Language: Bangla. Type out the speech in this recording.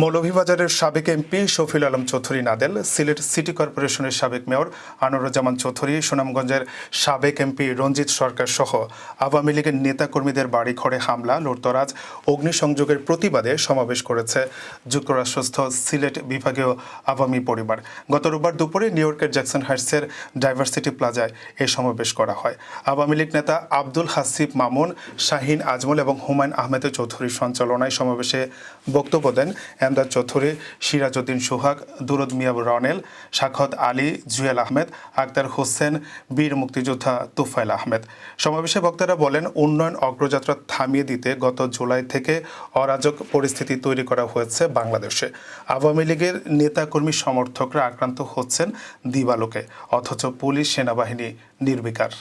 মৌলভীবাজারের সাবেক এমপি শফিল আলম চৌধুরী নাদেল, সিলেট সিটি কর্পোরেশনের সাবেক মেয়র আনোয়ারুজ্জামান চৌধুরী, সুনামগঞ্জের সাবেক এমপি রঞ্জিত সরকার সহ আওয়ামী লীগের নেতাকর্মীদের বাড়ি ঘরে হামলা, লুটতরাজ, অগ্নিসংযোগের প্রতিবাদে সমাবেশ করেছে যুক্তরাষ্ট্রস্থ সিলেট বিভাগীয় আওয়ামী পরিবার। গত রোববার দুপুরে নিউ ইয়র্কের জ্যাকসন হাইটসের ডাইভার্সিটি প্লাজায় এই সমাবেশ করা হয়। আওয়ামী লীগ নেতা আব্দুল হাসিব মামুন, শাহিন আজমল এবং হুমায়ুন আহমেদ চৌধুরীর সঞ্চালনায় সমাবেশে বক্তব্য দেন এমদাদ চৌধুরী, সিরাজউদ্দিন সোহাগ, দুরদ মিয়া রনেল সাখত আলী, জুয়েল আহমেদ আক্তার হোসেন, বীর মুক্তিযোদ্ধা তুফাইল আহমেদ। সমাবেশে বক্তারা বলেন, উন্নয়ন অগ্রযাত্রা থামিয়ে দিতে গত জুলাই থেকে অরাজক পরিস্থিতি তৈরি করা হয়েছে বাংলাদেশে। আওয়ামী লীগের নেতাকর্মী সমর্থকরা আক্রান্ত হচ্ছেন দিবালোকে, অথচ পুলিশ সেনাবাহিনী নির্বিকার।